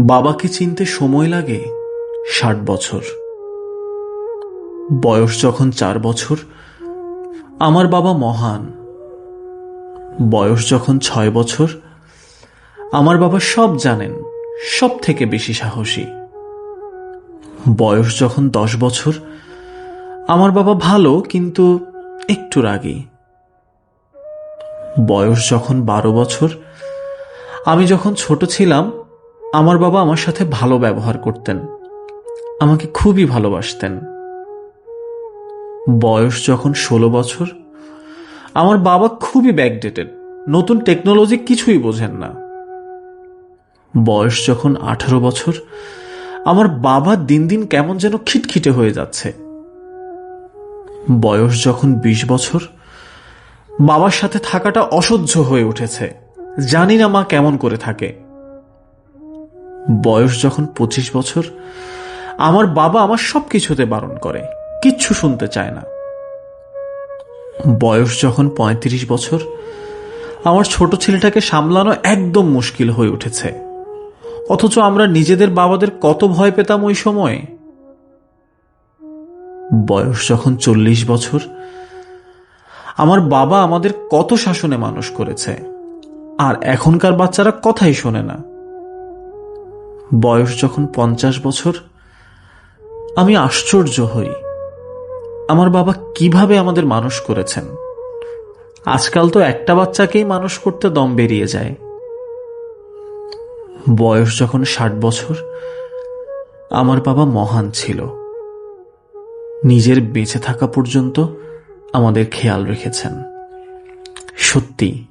বাবাকে চিনতে সময় লাগে ষাট বছর। বয়স যখন চার বছর, আমার বাবা মহান। বয়স যখন ছয় বছর, আমার বাবা সব জানেন সব থেকে বেশি সাহসী। বয়স যখন দশ বছর, আমার বাবা ভালো কিন্তু একটু রাগী। বয়স যখন বারো বছর, আমি যখন ছোট ছিলাম আমার বাবা আমার সাথে ভালো ব্যবহার করতেন। আমাকে খুবই ভালোবাসতেন। বয়স যখন ষোলো বছর, আমার বাবা খুবই ব্যাকডেটেড নতুন টেকনোলজি কিছুই বোঝেন না। বয়স যখন আঠারো বছর, আমার বাবা দিন দিন কেমন যেন খিটখিটে হয়ে যাচ্ছে। বয়স যখন বিশ বছর, বাবার সাথে থাকাটা অসহ্য হয়ে উঠেছে। জানি না মা কেমন করে থাকে। বয়স যখন পঁচিশ বছর, আমার বাবা আমার সব কিছুতে বারণ করে, কিচ্ছু শুনতে চায় না। বয়স যখন পঁয়ত্রিশ বছর, আমার ছোট ছেলেটাকে সামলানো একদম মুশকিল হয়ে উঠেছে। অথচ আমরা নিজেদের বাবাদের কত ভয় পেতাম ওই সময়ে। বয়স যখন চল্লিশ বছর, আমার বাবা আমাদের কত শাসনে মানুষ করেছে, আর এখনকার বাচ্চারা কথাই শোনে না। বয়স যখন পঞ্চাশ বছর, আমি আশ্চর্য হই। আমার বাবা কীভাবে আমাদের মানুষ করেছেন? আজকাল তো একটা বাচ্চাকেই মানুষ করতে দম বেরিয়ে যায়। বয়স যখন ষাট বছর, আমার বাবা মহান ছিল। নিজের বেঁচে থাকা পর্যন্ত আমাদের খেয়াল রেখেছেন। সত্যি,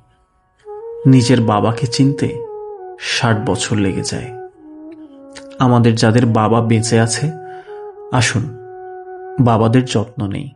নিজের বাবাকে চিনতে ষাট বছর লেগে যায়। আমাদের যাদের বাবা বেঁচে আছে আসুন বাবাদের যত্ন নেই।